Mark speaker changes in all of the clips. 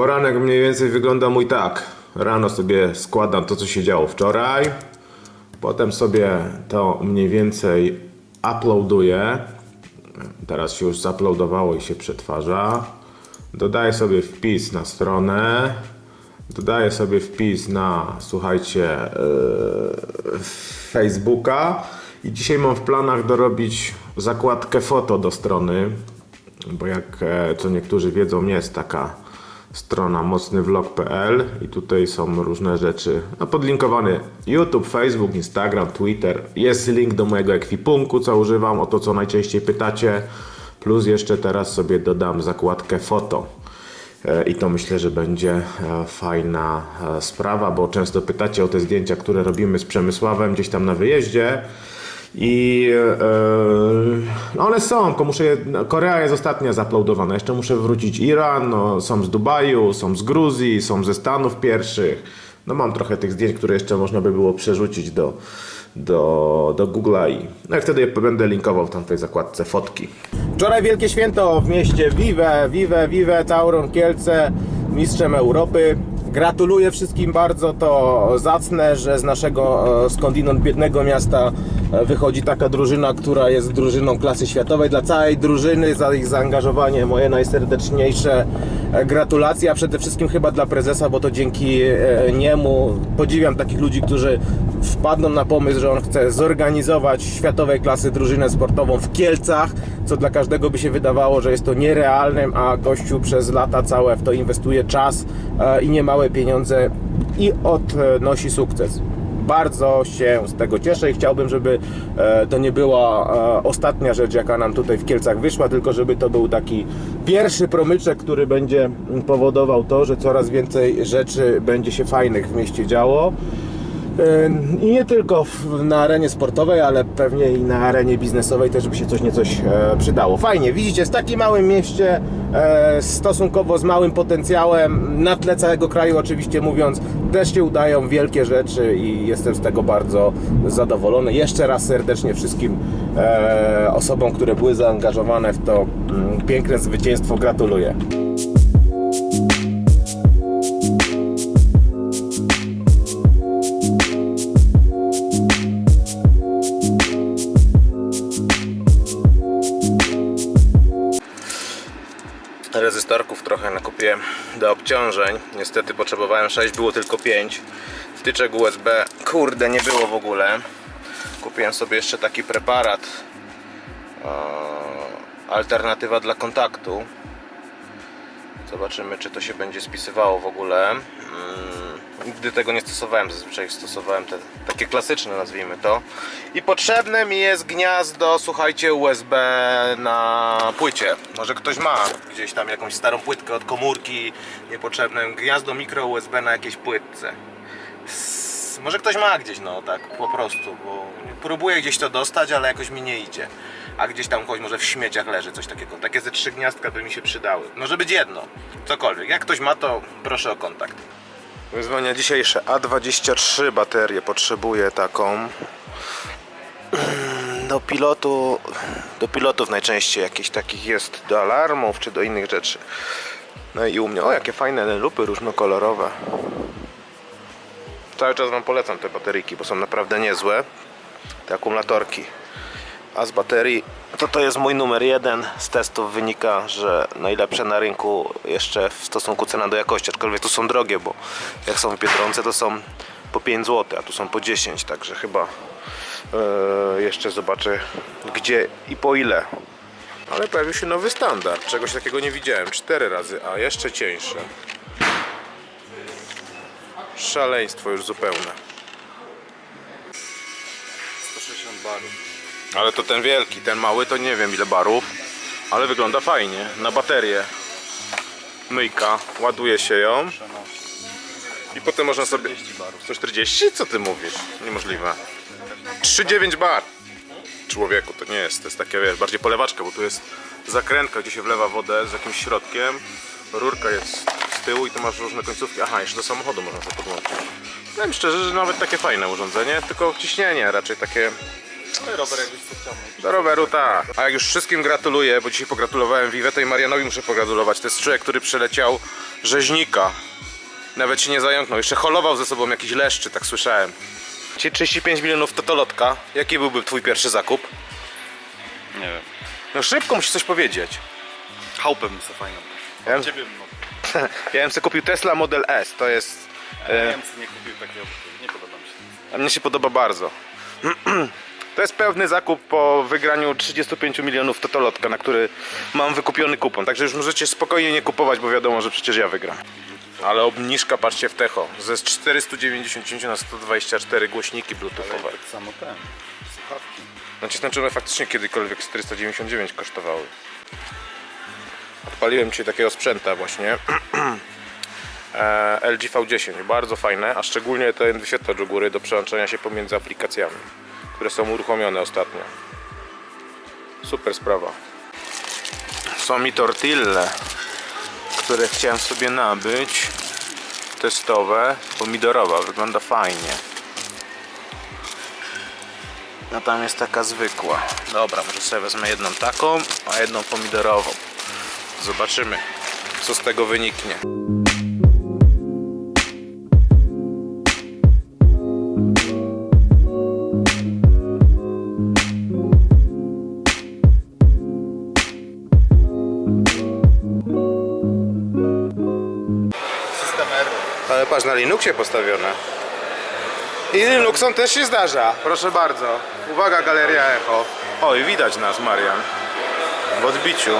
Speaker 1: Poranek mniej więcej wygląda mój tak. Rano sobie składam to, co się działo wczoraj. Potem sobie to mniej więcej uploaduję. Teraz się już zaploadowało i się przetwarza. Dodaję sobie wpis na stronę. Dodaję sobie wpis na, słuchajcie, yy, Facebooka. I dzisiaj mam w planach dorobić zakładkę foto do strony. Bo jak e, co niektórzy wiedzą, jest taka strona mocnywlog.pl i tutaj są różne rzeczy no, podlinkowane YouTube, Facebook, Instagram, Twitter. Jest link do mojego ekwipunku, co używam, o to co najczęściej pytacie. Plus jeszcze teraz sobie dodam zakładkę foto. E, I to myślę, że będzie e, fajna e, sprawa, bo często pytacie o te zdjęcia, które robimy z Przemysławem gdzieś tam na wyjeździe. I no one są, tylko muszę Korea jest ostatnia zaploadowana. Jeszcze muszę wrócić Iran, no, są z Dubaju, są z Gruzji, są ze Stanów pierwszych. No mam trochę tych zdjęć, które jeszcze można by było przerzucić do, do, do Google'a i no i wtedy będę linkował w tamtej zakładce fotki. Wczoraj wielkie święto w mieście Vive, Vive, Vive, Tauron, Kielce, mistrzem Europy. Gratuluję wszystkim bardzo, to zacne, że z naszego e, skądinąd biednego miasta wychodzi taka drużyna, która jest drużyną klasy światowej. Dla całej drużyny za ich zaangażowanie moje najserdeczniejsze e, gratulacje, a przede wszystkim chyba dla prezesa, bo to dzięki e, niemu podziwiam takich ludzi, którzy wpadną na pomysł, że on chce zorganizować światowej klasy drużynę sportową w Kielcach, co dla każdego by się wydawało, że jest to nierealnym, a gościu przez lata całe w to inwestuje czas e, i niemałe pieniądze i odnosi sukces. Bardzo się z tego cieszę i chciałbym, żeby e, to nie była e, ostatnia rzecz, jaka nam tutaj w Kielcach wyszła, tylko żeby to był taki pierwszy promyczek, który będzie powodował to, że coraz więcej rzeczy będzie się fajnych w mieście działo. I nie tylko na arenie sportowej, ale pewnie i na arenie biznesowej też by się coś niecoś e, przydało. Fajnie, widzicie, w takim małym mieście, e, stosunkowo z małym potencjałem, na tle całego kraju oczywiście mówiąc, też się udają wielkie rzeczy i jestem z tego bardzo zadowolony. Jeszcze raz serdecznie wszystkim e, osobom, które były zaangażowane w to mm, piękne zwycięstwo gratuluję. Rezystorków trochę nakupiłem do obciążeń. Niestety potrzebowałem 6, było tylko 5. Wtyczek USB, kurde, nie było w ogóle. Kupiłem sobie jeszcze taki preparat. Alternatywa dla kontaktu. Zobaczymy, czy to się będzie spisywało w ogóle. Nigdy tego nie stosowałem, zazwyczaj stosowałem te takie klasyczne, nazwijmy to. I potrzebne mi jest gniazdo, słuchajcie, USB na płycie. Może ktoś ma gdzieś tam jakąś starą płytkę od komórki, niepotrzebne gniazdo mikro USB na jakiejś płytce. Może ktoś ma gdzieś, no tak po prostu, bo próbuję gdzieś to dostać, ale jakoś mi nie idzie. A gdzieś tam choć może w śmieciach leży coś takiego. Takie ze trzy gniazdka by mi się przydały. Może być jedno, cokolwiek. Jak ktoś ma, to proszę o kontakt. Wyzwania dzisiejsze. A23 baterię potrzebuję taką. Do pilotu, do pilotów najczęściej jakichś takich jest do alarmów czy do innych rzeczy. No i u mnie, o jakie fajne lupy różnokolorowe. Cały czas Wam polecam te bateryjki, bo są naprawdę niezłe. Te akumulatorki. A z baterii to to jest mój numer jeden. Z testów wynika, że najlepsze na rynku jeszcze w stosunku cena do jakości, aczkolwiek tu są drogie, bo jak są w Biedronce to są po 5 zł, a tu są po 10, także chyba e, jeszcze zobaczę gdzie i po ile. Ale pojawił się nowy standard, czegoś takiego nie widziałem, 4 razy, a jeszcze cieńsze. Szaleństwo już zupełne.
Speaker 2: 160 barów.
Speaker 1: Ale to ten wielki, ten mały to nie wiem ile barów, ale wygląda fajnie. Na baterię. Myjka, ładuje się ją i potem można sobie...
Speaker 2: 40 barów.
Speaker 1: 140? Co ty mówisz? Niemożliwe. 3,9 bar. Człowieku, to nie jest, to jest takie wiesz, bardziej polewaczka, bo tu jest zakrętka, gdzie się wlewa wodę z jakimś środkiem. Rurka jest z tyłu i tu masz różne końcówki. Aha, jeszcze do samochodu można sobie podłączyć. Powiem szczerze, że nawet takie fajne urządzenie, tylko ciśnienie raczej takie
Speaker 2: Rower jakbyś to chciał.
Speaker 1: Do roweru tak. A jak już wszystkim gratuluję, bo dzisiaj pogratulowałem Wiwetę i Marianowi muszę pogratulować. To jest człowiek, który przeleciał rzeźnika. Nawet się nie zająknął. Jeszcze holował ze sobą jakiś leszczy, tak słyszałem. Dzisiaj 35 milionów totolotka. Jaki byłby twój pierwszy zakup?
Speaker 2: Nie wiem.
Speaker 1: No szybko musisz coś powiedzieć.
Speaker 2: Chałupę bym sobie fajną.
Speaker 1: Ja bym,
Speaker 2: Ciebie bym mógł.
Speaker 1: ja bym sobie kupił Tesla Model S. To jest...
Speaker 2: Ja
Speaker 1: E,
Speaker 2: bym sobie nie kupił takiego, nie podoba mi się.
Speaker 1: a mnie się podoba bardzo. To jest pewny zakup po wygraniu 35 milionów totolotka, na który mam wykupiony kupon. Także już możecie spokojnie nie kupować, bo wiadomo, że przecież ja wygram. Ale obniżka, patrzcie w Techo. Ze 499 na 124 głośniki bluetoothowe.
Speaker 2: Tak samo ten. Słuchawki.
Speaker 1: Nacisnąć one faktycznie kiedykolwiek 499 kosztowały. Odpaliłem dzisiaj takiego sprzęta właśnie. E, LG V10, bardzo fajne, a szczególnie ten wyświetlacz u góry do przełączania się pomiędzy aplikacjami, które są uruchomione ostatnio. Super sprawa. Są mi tortille, które chciałem sobie nabyć. Testowe, pomidorowa, wygląda fajnie. No tam jest taka zwykła. Dobra, może sobie wezmę jedną taką, a jedną pomidorową. Zobaczymy, co z tego wyniknie. Patrz, na Linuxie postawione. I Linuxom też się zdarza. Proszę bardzo. Uwaga, galeria echo. Oj, widać nas, Marian. W odbiciu.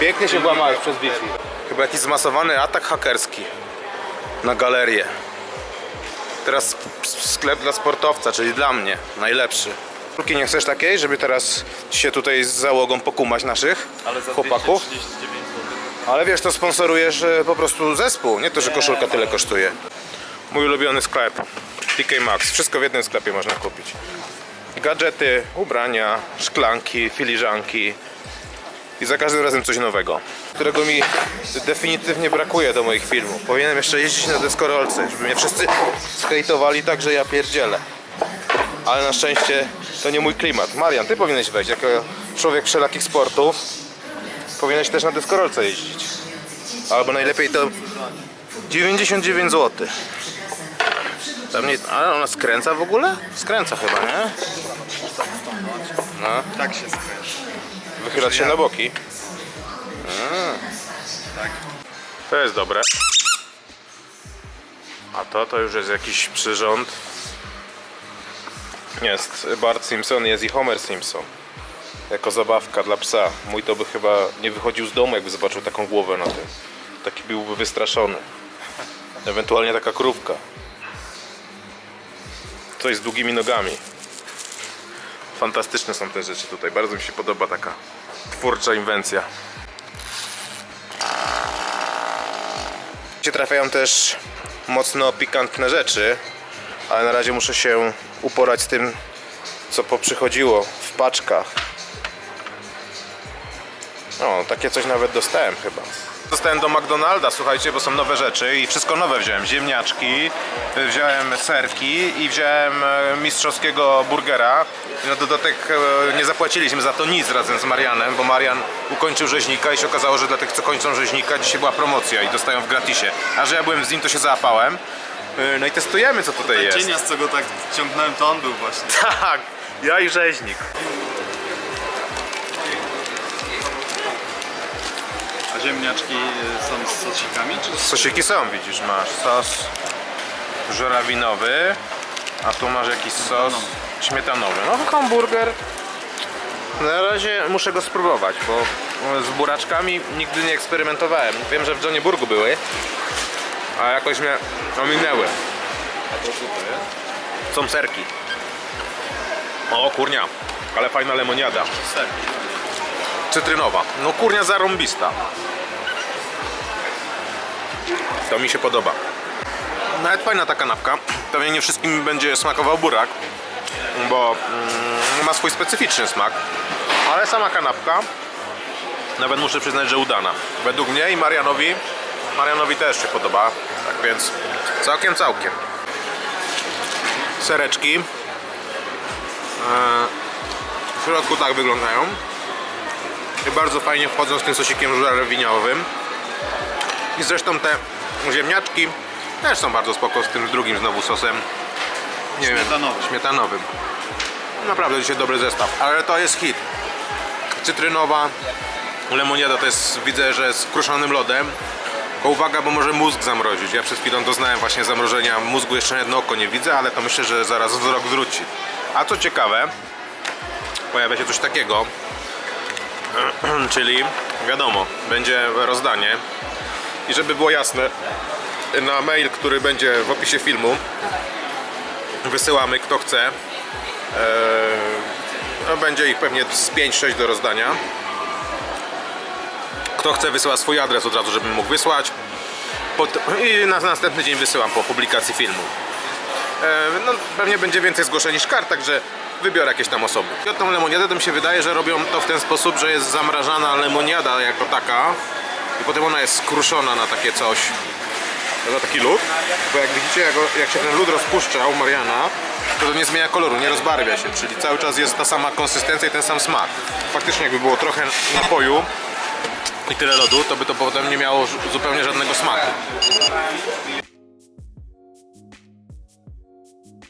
Speaker 1: Pięknie się włamałeś przez Wi-Fi. Chyba jakiś zmasowany atak hakerski na galerię. Teraz sklep dla sportowca, czyli dla mnie. Najlepszy. Kulki, nie chcesz takiej, żeby teraz się tutaj z załogą pokumać naszych
Speaker 2: Ale za
Speaker 1: chłopaków?
Speaker 2: 239 zł.
Speaker 1: Ale wiesz, to sponsorujesz e, po prostu zespół, nie to, że koszulka tyle kosztuje. Mój ulubiony sklep, TK Maxx. Wszystko w jednym sklepie można kupić. Gadżety, ubrania, szklanki, filiżanki i za każdym razem coś nowego, którego mi definitywnie brakuje do moich filmów. Powinienem jeszcze jeździć na deskorolce, żeby mnie wszyscy skejtowali tak, że ja pierdzielę. Ale na szczęście to nie mój klimat. Marian, ty powinieneś wejść jako człowiek wszelakich sportów. Powinieneś też na deskorolce jeździć. Albo najlepiej to 99 zł. Tam nie, ale ona skręca w ogóle? Skręca chyba, nie? No,
Speaker 2: Tak się skręci.
Speaker 1: wychylać się na boki.
Speaker 2: Tak.
Speaker 1: To jest dobre. A to to już jest jakiś przyrząd. Jest Bart Simpson, jest i Homer Simpson. Jako zabawka dla psa. Mój to by chyba nie wychodził z domu, jakby zobaczył taką głowę na tym. Taki byłby wystraszony. Ewentualnie taka krówka. Coś z długimi nogami. Fantastyczne są te rzeczy tutaj. Bardzo mi się podoba taka twórcza inwencja. Się trafiają też mocno pikantne rzeczy, ale na razie muszę się uporać z tym, co poprzychodziło w paczkach. O, takie coś nawet dostałem chyba. Dostałem do McDonalda, słuchajcie, bo są nowe rzeczy i wszystko nowe wziąłem. Ziemniaczki, wziąłem serki i wziąłem e, mistrzowskiego burgera. Na dodatek e, nie zapłaciliśmy za to nic razem z Marianem, bo Marian ukończył rzeźnika i się okazało, że dla tych, co kończą rzeźnika, dzisiaj była promocja i dostają w gratisie. A że ja byłem z nim, to się załapałem. E, No i testujemy, co tutaj jest.
Speaker 2: Cienia, z co go tak ciągnąłem, to on był właśnie.
Speaker 1: Tak, ja i rzeźnik.
Speaker 2: Ziemniaczki y, są z sosikami, czy.
Speaker 1: Sosiki są, widzisz, masz sos żurawinowy, a tu masz jakiś sos śmietanowy. No hamburger. Na razie muszę go spróbować, bo z buraczkami nigdy nie eksperymentowałem. Wiem, że w Johnie Burgu były, a jakoś mnie ominęły.
Speaker 2: A to jest?
Speaker 1: Są serki. O kurnia, ale fajna lemoniada.
Speaker 2: Ser.
Speaker 1: Cytrynowa. No kurnia zarąbista. To mi się podoba. Nawet fajna ta kanapka. Pewnie nie wszystkim będzie smakował burak, bo mm, ma swój specyficzny smak. Ale sama kanapka, nawet muszę przyznać, że udana. Według mnie i Marianowi, Marianowi też się podoba. Tak więc całkiem, całkiem. sereczki. E, W środku tak wyglądają. I bardzo fajnie wchodzą z tym sosikiem żurawiniowym. I zresztą te ziemniaczki też są bardzo spoko z tym drugim znowu sosem. Nie
Speaker 2: Śmietanowym.
Speaker 1: Wiem, śmietanowym. Naprawdę dzisiaj dobry zestaw, ale to jest hit. Cytrynowa lemoniada to jest, widzę, że z kruszonym lodem. Tylko uwaga, bo może mózg zamrozić. Ja przed chwilą doznałem właśnie zamrożenia mózgu, jeszcze jedno oko nie widzę, ale to myślę, że zaraz wzrok wróci. A co ciekawe, pojawia się coś takiego, czyli wiadomo, będzie rozdanie i żeby było jasne, na mail, który będzie w opisie filmu, wysyłamy kto chce. Eee, no będzie ich pewnie z 5-6 do rozdania. Kto chce wysyła swój adres od razu, żebym mógł wysłać. I na następny dzień wysyłam po publikacji filmu. Eee, no, pewnie będzie więcej zgłoszeń niż kart, także wybiorę jakieś tam osoby. I tą lemoniadę to mi się wydaje, że robią to w ten sposób, że jest zamrażana lemoniada jako taka i potem ona jest skruszona na takie coś na taki lód, bo jak widzicie, jak, jak się ten lód rozpuszcza u Mariana, to to nie zmienia koloru, nie rozbarwia się, czyli cały czas jest ta sama konsystencja i ten sam smak. Faktycznie jakby było trochę napoju i tyle lodu, to by to potem nie miało zupełnie żadnego smaku.